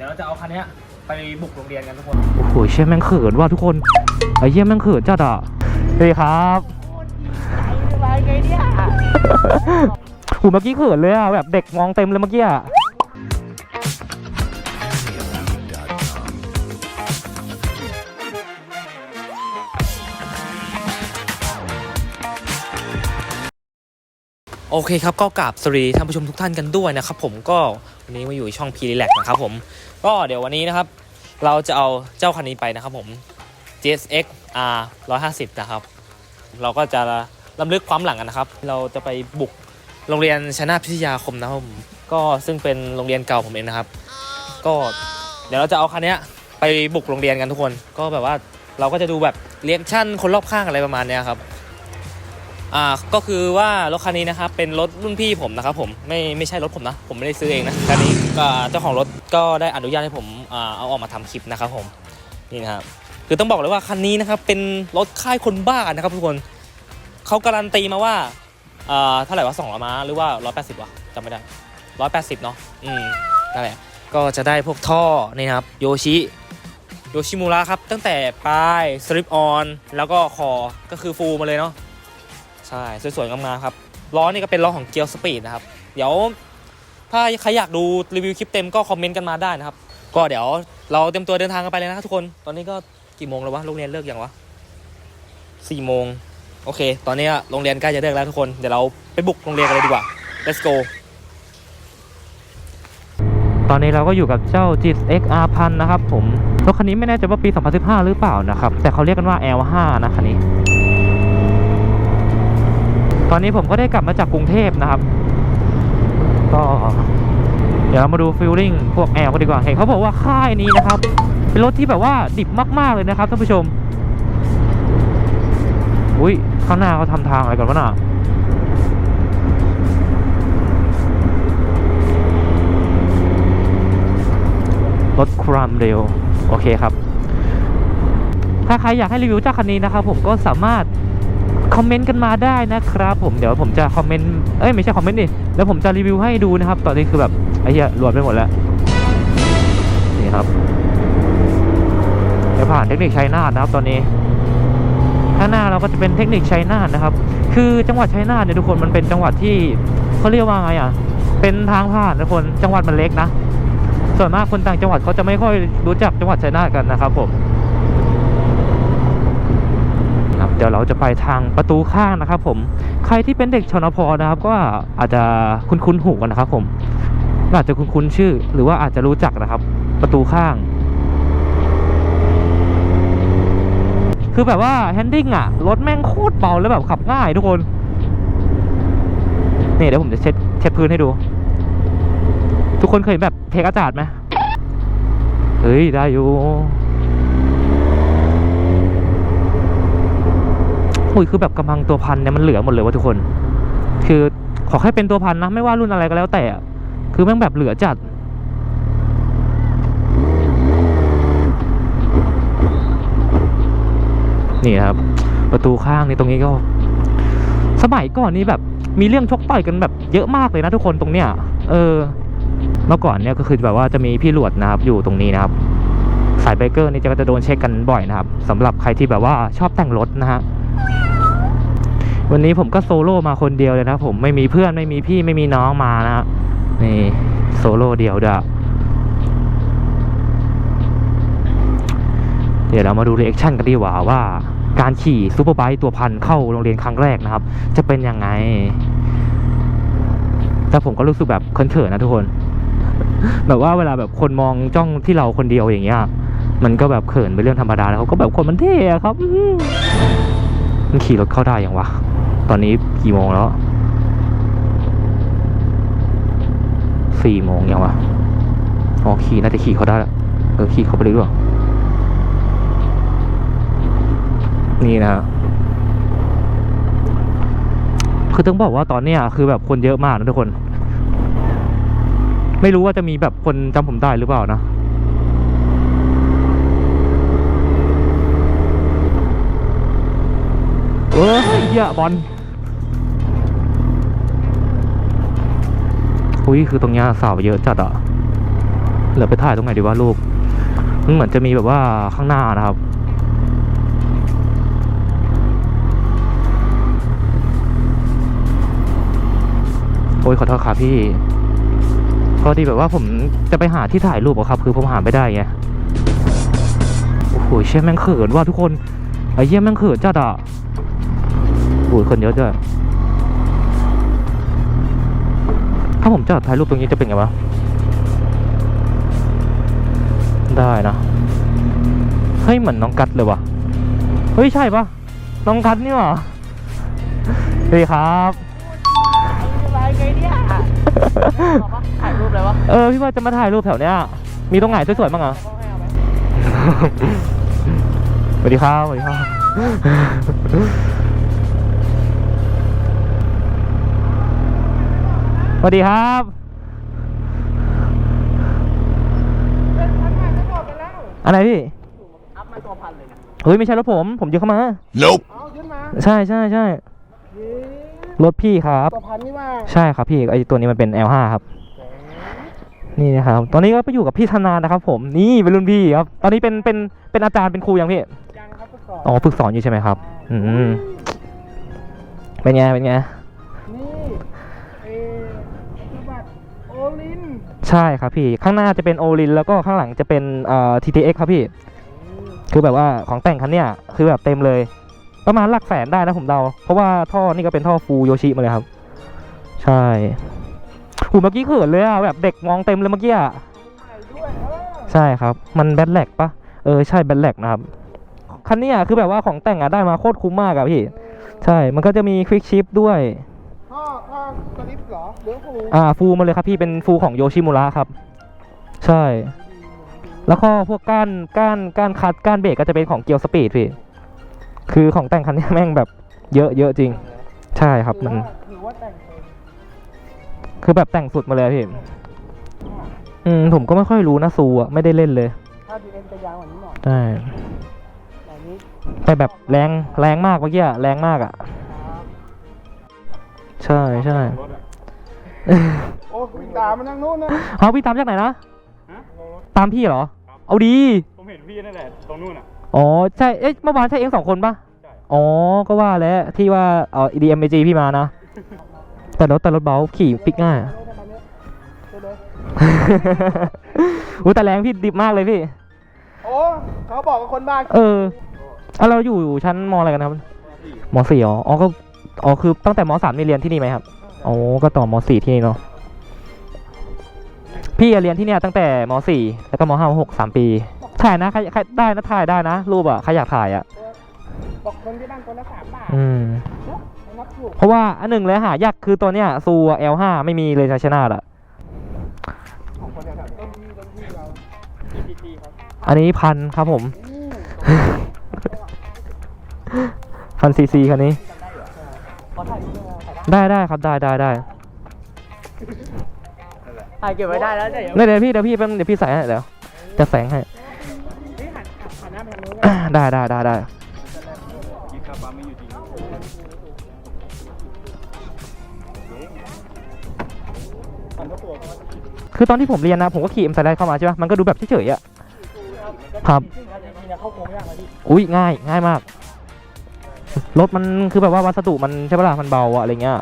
ดี๋ยวเราจะเอาคันเนี้ยไปบุกโรงเรียนกันทุกคน โอ้โหเชี่ยแม่งเขินว่ะทุกคนไอ้เชี่ยแม่งเขินจัดอะสวัสดีครับหูเมื่อกี้เขินเลยอะแบบเด็กมองเต็มเลยเมื่อกี้อะโอเคครับก็กราบสวัสดีท่านผู้ชมทุกท่านกันด้วยนะครับผมก็วันนี้มาอยู่ช่องพีรีแลกนะครับผม ก็เดี๋ยววันนี้นะครับ เราจะเอาเจ้าคันนี้ไปนะครับผม GSX R 150 นะครับ เราก็จะลำลึกความหลังกันนะครับ เราจะไปบุกโรงเรียนชนะพิทยาคมนะครับผมก็ซึ่งเป็นโรงเรียนเก่าผมเองนะครับ ก็เดี๋ยวเราจะเอาคันเนี้ยไปบุกโรงเรียนกันทุกคน ก็แบบว่าเราก็จะดูแบบเรียกชั่นคนรอบข้างอะไรประมาณเนี้ยครับ อ่าก็คือว่ารถคันนี้นะครับเป็นรถรุ่นพี่ผมนะครับผมไม่ไม่ใช่รถผมนะ ผมไม่ได้ซื้อเองนะคันนี้ก็เจ้าของรถก็ได้อนุญาตให้ผมอ่าเอาออกมาทำคลิปนะครับผมนี่นะครับคือต้องบอกเลยว่าคันนี้นะครับเป็นรถค่ายคนบ้านะครับทุกคนเขาการันตีมาว่าอ่าเท่าไหร่วะสองร้อยม้าหรือว่าร้อยแปดสิบวะจำไม่ได้ร้อยแปดสิบเนาะอืมนั่นแหละก็จะได้พวกท่อนี่นะครับโยชิโยชิมูระครับตั้งแต่ปลายสตริปออนแล้วก็คอก็คือฟูลมาเลยเนาะ ใช่สวยๆงามๆครับล้อนี่ก็เป็นล้อของเกียวสปีดนะครับ เดี๋ยว ถ้าใครอยากดูรีวิวคลิปเต็มก็คอมเมนต์กันมาได้นะครับ ก็เดี๋ยวเราเตรียมตัวเดินทางกันไปเลยนะครับทุกคน ตอนนี้ก็กี่โมงแล้ววะ โรงเรียนเลิกยังวะสี่โมงโอเค ตอนนี้โรงเรียนใกล้จะเลิกแล้วทุกคน เดี๋ยวเราไปบุกโรงเรียนกันเลยดีกว่า let's go ตอนนี้เราก็อยู่กับเจ้า GX R พันนะครับผม รถคันนี้ไม่แน่ใจว่าปี 2015 หรือเปล่านะครับ แต่เขาเรียกกันว่า L5 นะคันนี้ ตอนนี้ผมก็ได้กลับมาจากกรุงเทพนะครับ ก็เดี๋ยวเรามาดูฟิลลิ่งพวกแอลกันดีกว่าเห็นเขาบอกว่าค่ายนี้นะครับ เป็นรถที่แบบว่าดิบมากๆเลยนะครับท่านผู้ชม อุ้ยข้างหน้าเขาทำทางอะไรก่อนวะน่ะรถความเร็ว โอเคครับ ถ้าใครอยากให้รีวิวเจ้าคันนี้นะครับ ผมก็สามารถ คอมเมนต์กันมาได้นะครับ ผมเดี๋ยวผมจะคอมเมนต์เอ้ยไม่ใช่คอมเมนต์ดิแล้วผมจะรีวิวให้ดูนะครับ ตอนนี้คือแบบไอ้เหี้ยรวมไปหมดแล้วนี่ครับจะผ่านเทคนิคชัยนาทนะครับ ตอนนี้ ข้างหน้าเราก็จะเป็นเทคนิคชัยนาทนะครับ คือจังหวัดชัยนาทเนี่ยทุกคนมันเป็นจังหวัดที่เขาเรียกว่าไงอะเป็นทางผ่านทุกคนจังหวัดมันเล็กนะส่วนมากคนต่างจังหวัดเขาจะไม่ค่อยรู้จักจังหวัดชัยนาทกันนะครับผม ครับ เดี๋ยวเราจะไปทางประตูข้างนะครับ ผมใครที่เป็นเด็กชนพนะครับ ก็อาจจะคุ้นๆหูกันนะครับ ผมอาจจะคุ้นๆชื่อ หรือว่าอาจจะรู้จักนะครับ ประตูข้าง คือแบบว่าแฮนดิ้งอะรถแม่งโคตรเบาแล้วแบบขับง่ายทุกคนนี่เดี๋ยวผมจะเช็ดเช็ดพื้นให้ดู ทุกคนเคยแบบเทกระจาดไหมเฮ้ย ได้อยู่ อุ้ยคือแบบกำลังตัวพันเนี่ยมันเหลือหมดเลยว่ะทุกคน คือขอแค่เป็นตัวพันนะไม่ว่ารุ่นอะไรก็แล้วแต่ คือแม่งแบบเหลือจัดนี่ครับ ประตูข้างนี่ตรงนี้ก็ สมัยก่อนนี่แบบ มีเรื่องชกต่อยกันแบบเยอะมากเลยนะทุกคนตรงเนี้ยเออเมื่อก่อนเนี่ยก็คือแบบว่าจะมีพี่หลวดนะครับอยู่ตรงนี้นะครับ สายไบเกอร์นี่จะก็จะโดนเช็คกันบ่อยนะครับสำหรับใครที่แบบว่าชอบแต่งรถนะฮะ วันนี้ผมก็โซโล่มาคนเดียวเลยนะครับผมไม่มีเพื่อนไม่มีพี่ไม่มีน้องมานะนี่โซโล่เดียวเด้อเดี๋ยวเรามาดูเรีแอคชั่นกันดีกว่าว่า การขี่ซูเปอร์ไบค์ตัวพันเข้าโรงเรียนครั้งแรกนะครับ จะเป็นยังไง แต่ผมก็รู้สึกแบบเขินๆนะทุกคน แบบว่าเวลาแบบคนมองจ้องที่เราคนเดียวอย่างเงี้ยมันก็แบบเขินเป็นเรื่องธรรมดาแล้วเขาก็แบบคนมันเท่อะครับอื มันขี่รถเข้าได้ยังวะ ตอนนี้กี่โมงแล้วสี่โมงยังวะ อ๋อขี่น่าจะขี่เขาได้แล้วเออขี่เขาไปเลยด้วยนี่นะคือต้องบอกว่าตอนเนี้ยคือแบบคนเยอะมากนะทุกคน ไม่รู้ว่าจะมีแบบคนจำผมได้หรือเปล่านะ เอ้ยเหี้ยบอลอุ้ยคือตรงเนี้ยสาวเยอะจัดอะเหลือไปถ่ายตรงไหนดีวะรูปมันเหมือนจะมีแบบว่าข้างหน้านะครับ โอ้ยขอโทษครับพี่พอดีแบบว่าผมจะไปหาที่ถ่ายรูปอะครับ คือผมหาไม่ได้ไงโอ้โหเชี่ยแม่งเขินว่ะทุกคนไอ้เหี้ยแม่งเขินจัดอะ โอ้ยคนเยอะด้วย ถ้าผมจะถ่ายรูปตรงนี้จะเป็นไงวะ ได้นะ เฮ้ยเหมือนน้องกัดเลยว่ะเฮ้ยใช่ปะน้องกัดนี่หว่าสวัสดีครับอะไรไงเนี่ยถ่ายรูปเลยวะ เออพี่ว่าจะมาถ่ายรูปแถวเนี้ย มีตรงไหนสวยๆบ้างอะต้องให้เอาไหมสวัสดีครับสวัสดีครับ สวัสดีครับอะไรพี่อัพมาตัวพันเลยนะเฮ้ยไม่ใช่รถผม ผมยืมเข้ามา Nope. เอาขึ้นมาใช่ใช่ใช่รถพี่ครับตัวพันนี่ว่าใช่ครับพี่ไอตัวนี้มันเป็น L5 ครับนี่นะครับ ตอนนี้ก็ไปอยู่กับพี่ธนานะครับผม นี่เป็นรุ่นพี่ครับ ตอนนี้เป็นเป็นเป็นอาจารย์เป็นครูยังพี่ ยังครับทดสอบอ๋อฝึกสอนอยู่ใช่ไหมครับ อืมเป็นไงเป็นไง ใช่ครับพี่ ข้างหน้าจะเป็นโอลินแล้วก็ข้างหลังจะเป็นเอ่อ TTX ครับพี่ คือแบบว่าของแต่งคันเนี้ยคือแบบเต็มเลย ประมาณหลักแสนได้นะผมเดา เพราะว่าท่อนี่ก็เป็นท่อฟูโยชิมาเลยครับ ใช่หูเมื่อกี้เขินเลยอะแบบเด็กมองเต็มเลยเมื่อกี้อะใหม่ด้วยเออใช่ครับ มันแบทแลกปะเออใช่แบทแลกนะครับ คันเนี้ยคือแบบว่าของแต่งอะได้มาโคตรคุ้มมากอะพี่ ใช่ มันก็จะมีควิกชิปด้วย ท่อท่อสลิปเหร อหรือฟูอ่าฟูมาเลยครับพี่เป็นฟูของโยชิมุระครับ ใช่ แล้วก็พวกก้านก้านก้านคัดก้านเบรกก็จะเป็นของเกียวสปีดพี่ คือของแต่งคันนี้แม่งแบบเยอะเยอะจริง ใช่ครับมันถือว่าแต่งเต็มคือแบบแต่งสุดมาเลยอะพี่อืมผมก็ไม่ค่อยรู้นะซูอะไม่ได้เล่นเลยถ้าดีเอ็นจะยาวกว่านี้หน่อยใช่แต่นี้แต่แบบแรงแรงมากเมื่อกี้อะแรงมากอะ ใช่ใช่ โอ้วิ่งตามมันทางนู้นนะ เอาพี่ตามจากไหนนะตามพี่เหรอเอาดี ผมเห็นพี่นั่นแหละ ตรงนู้นอะ อ๋อใช่ เอ๊ะเมื่อวานใช่เองสองคนปะใช่ อ๋อ ก็ว่าแล้วที่ว่าเอ่อ EDMG พี่มานะ แต่รถแต่รถเบาขี่ปิกง่ายเร็วเลยอุ้ยแต่แรงพี่ดิบมากเลยพี่ โอ้เขาบอกว่าคนบ้าเออเอาเราอยู่ชั้นมอะไรกันครับมสี่อ๋ออ๋อก็อ๋อคือตั้งแต่มสามนี่เรียนที่นี่ไหมครับ อ๋อก็ต่อมสี่ที่นี่เนาะพี่อะเรียนที่เนี่ยตั้งแต่มสี่แล้วก็มห้ามหกสามปี ถ่ายนะใครใครได้นะถ่ายได้นะ รูปอะใครอยากถ่ายอะบอกคนที่บ้านคนละสามบาทอืมนับถูกเพราะว่าอันหนึ่งเลยหายากคือตัวเนี้ยซู L5 ไม่มีเลยชาชนาดอะของคนละสามต้นที่ต้นที่เรา EPT ครับอันนี้พันครับผม พันซีซีคันนี้ขอถ่ายรูป ได้ไหมถ่ายได้ได้ได้ครับได้ได้ได้ถ่ายเก็บไว้ได้แล้วเดี๋ยวเดี๋ยวเดี๋ยวพี่เดี๋ยวพี่แป๊บนึงเดี๋ยวพี่ใส่ให้เดี๋ยวจะแสงให้นี่หันหันหน้าไปทางนู้นได้ได้ได้ได้ยิงคาบาไม่อยู่จริงหันเข้าตัวคือตอนที่ผมเรียนนะ ผมก็ขี่เอ็มไซด์เข้ามาใช่ปะมันก็ดูแบบเฉยๆอะครับจริงๆเนี่ยเข้าโค้งยากเลยพี่อุ้ยง่ายง่ายมาก รถมันคือแบบว่าวัสดุมันใช่ปะล่ะมันเบาอะอะไรเงี้ย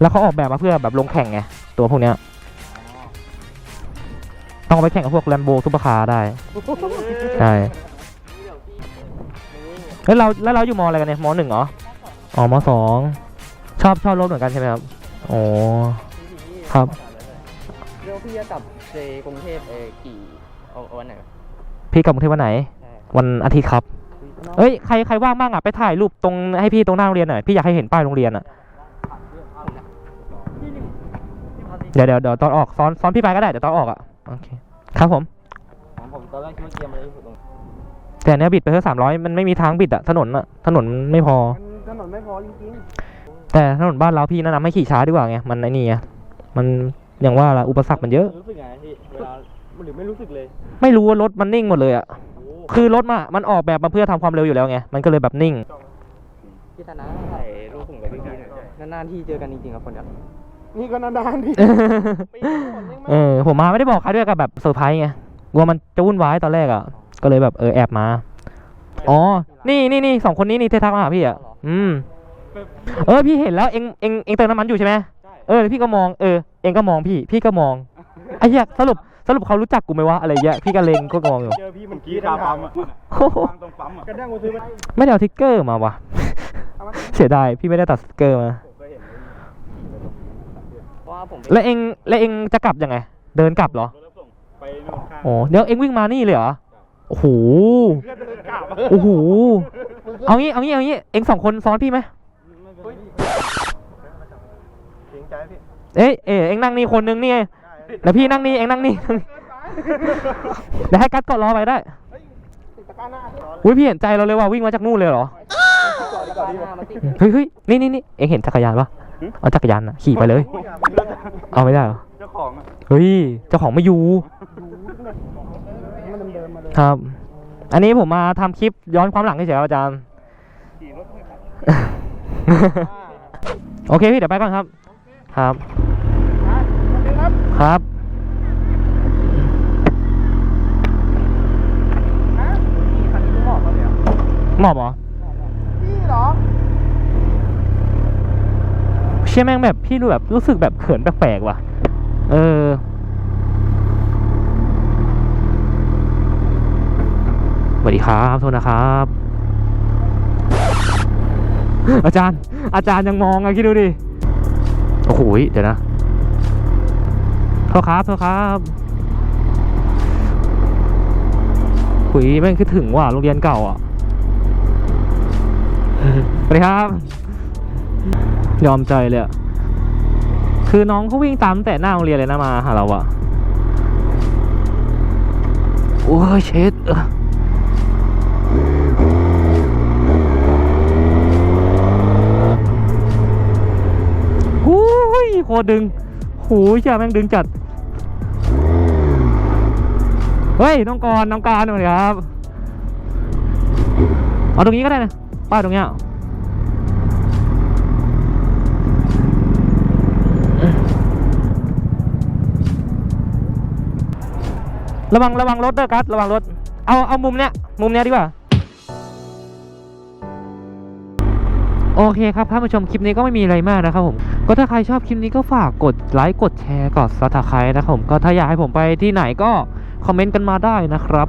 แล้วเขาออกแบบมาเพื่อแบบลงแข่งไงตัวพวกเนี้ย ต้องเอาไปแข่งกับพวกแลมโบซุปเปอร์คาร์ได้ ใช่แล้วเราแล้วเราอยู่มออะไรกันเนี่ยมอหนึ่งเหรอ อ๋อมอสองชอบชอบรถเหมือนกันใช่ไหมครับอ๋อครับ เดี๋ยวพี่จะกลับเจกรุงเทพเออกี่เอาเอาวันไหนพี่กลับกรุงเทพวันไหน ใช่ วันอาทิตย์ครับ เอ้ยใครใครว่างบ้างอะไปถ่ายรูปตรงให้พี่ตรงหน้าโรงเรียนหน่อยพี่อยากให้เห็นป้ายโรงเรียนอะเดี๋ยวเดี๋ยวเดี๋ยวตอนออกซ้อนซ้อนพี่ไปก็ได้เดี๋ยวตอนออกอะโอเคครับผมของผมตอนแรกคิดว่าเกียร์มันเลยตรงแต่อันเนี้ยบิดไปเพิ่มสามร้อยมันไม่มีทางบิดอะถนนอะถนนไม่พอมันถนนไม่พอจริงแต่ถนนบ้านเราพี่แนะนำให้ขี่ช้าดีกว่าไงมันไอ้นี่ไงมันอย่างว่าละอุปสรรคมันเยอะรู้สึกไงพี่เวลาหรือไม่รู้สึกเลย ไม่รู้ว่ารถมันนิ่งหมดเลยอะโอ้ คือรถมามันออกแบบมาเพื่อทำความเร็วอยู่แล้วไง มันก็เลยแบบนิ่ง พี่ธนาถ่ายรูปผมกับพี่พีหน่อยนานๆที่เจอกันจริงๆครับคนเนี้ยนี่ก็นานๆพี่ปีนหมดยังไม่เออ ผมมาไม่ได้บอกใครด้วยกับแบบเซอร์ไพรส์ไงกลัวมันจะวุ่นวายตอนแรกอะ ก็เลยแบบเออแอบมา อ๋อ นี่นี่นี่สองคนนี้นี่เททักมาหาพี่อะ อืม เออพี่เห็นแล้วเองเองเองเติมน้ำมันอยู่ใช่ไหมเออพี่ก็มองเออเองก็มองพี่ พี่ก็มองไอ้เหี้ยสรุป สรุปเขารู้จักกูไหมวะอะไรเงี้ยพี่ก็เลงก็มองอยู่เจอพี่เมื่อกี้คาปั๊มอะโอ้โหวางตรงปั๊มอะกระด้างกูซื้อมาไม่ได้เอาทิกเกอร์มาวะ เสียดายพี่ไม่ได้ตัดสติ๊กเกอร์มา เพราะว่าผมไปแล้วเองแล้วเองจะกลับยังไง เดินกลับเหรอรถรับส่งไปโน่นข้างโอ้เดี๋ยวเองวิ่งมานี่เลยเหรอ โอ้โห เพื่อนเดินกลับโอ้โห เอางี้ เอางี้ เอางี้ เอ็งสองคนซ้อนพี่ไหมเกรงใจพี่เอ้ยเอ้ยเอ็งนั่งนี่คนนึงนี่ไง แล้วพี่นั่งนี่เอ็งนั่งนี่เดี๋ยวให้กัดเกาะล้อไปได้ติดตะกร้าหน้าพี่อุ้ยพี่เห็นใจเราเลยว่ะวิ่งมาจากนู่นเลยเหรอก่อนดีกว่าดีกว่ามาติดเฮ้ยเฮ้ยนี่นี่นี่เอ็งเห็นจักรยานปะเอาจักรยานน่ะขี่ไปเลย เอาไม่ได้เหรอเจ้าของอะเฮ้ยเจ้าของไม่อยู่มันเดินมาเลยครับ อันนี้ผมมาทำคลิปย้อนความหลังเฉยๆครับอาจารย์ขี่รถไม่ทันโอเคพี่เดี๋ยวไปก่อนครับ ครับอะโอเครับ ฮะพี่คันนี้เหมาะมาเลยอะหมอบเหรอ พี่เหรอ เชี่ยแม่งแบบพี่รู้แบบรู้สึกแบบเขินแปลกๆว่ะ เออ สวัสดีครับ โทษนะครับ อาจารย์ อาจารย์ยังมองอะคิดดูดิ โอ้โห เดี๋ยวนะ โทษครับโทษครับหุยแม่งคิดถึงว่ะโรงเรียนเก่าอะสวัสดีครับ ยอมใจเลยอะคือน้องเขาวิ่งตามตั้งแต่หน้าโรงเรียนเลยนะมาหาเราอะโอ้ยเช็ดเออหูยโคตรดึง หูยเชื่อแม่งดึงจัด เฮ้ยน้องกรน้องการสวัสดีครับเอาตรงนี้ก็ได้นะป้ายตรงเนี้ยระวังระวังรถด้วยกัสระวังรถ เอาเอามุมเนี้ยมุมเนี้ยดีกว่า โอเคครับท่านผู้ชมคลิปนี้ก็ไม่มีอะไรมากนะครับผมก็ถ้าใครชอบคลิปนี้ก็ฝากกดไลค์กดแชร์กดซับสไครต์นะครับผมก็ถ้าอยากให้ผมไปที่ไหนก็ คอมเมนต์กันมาได้นะครับ